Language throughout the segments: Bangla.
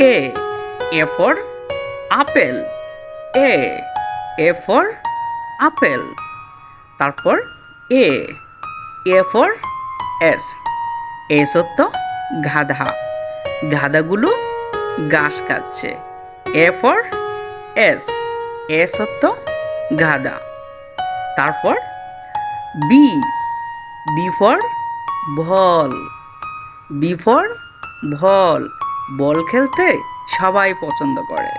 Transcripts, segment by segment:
A A for apple A A for apple তারপর A A for ass ass হতো গাধা। গাধাগুলো ঘাস খাচ্ছে। এ ফর এস এস হতো গাধা। তারপর B B for ball B for ball ball খেলতে সবাই পছন্দ করে।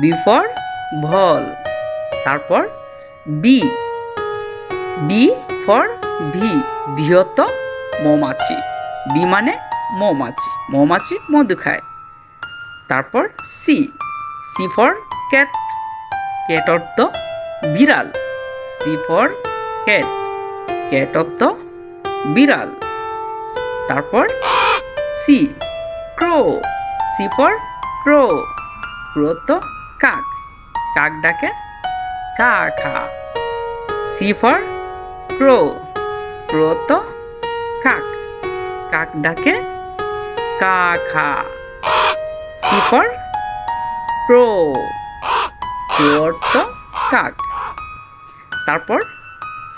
B for ball. তারপর বি। বি ফর ভি, বৃহত্ত মৌমাছি। বি মানে মৌমাছি মৌমাছি মধু খায় তারপর C. C for cat cat অর্থ বিড়াল। সি ফর ক্যাট ক্যাট অর্থ বিড়াল। তারপর C, crow. C for crow তো কাক। কাক ডাকে কা খা সি ফর ক্রো তো কাক। কাক ডাকে কা খা সি ফর ক্রো কাক। তারপর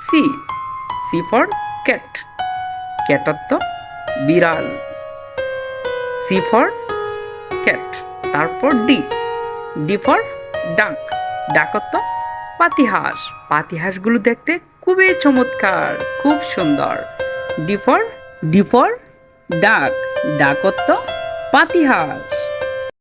সি সি ফর ক্যাট অর্থ বিড়াল। সি ফর ক্যাট তারপর ডি। ডি ফর ডাক, ডাকত্ব পাতিহাস। পাতিহাঁসগুলো দেখতে খুবই চমৎকার, খুব সুন্দর। D for D for duck, ডাকত্ব পাতিহাঁস।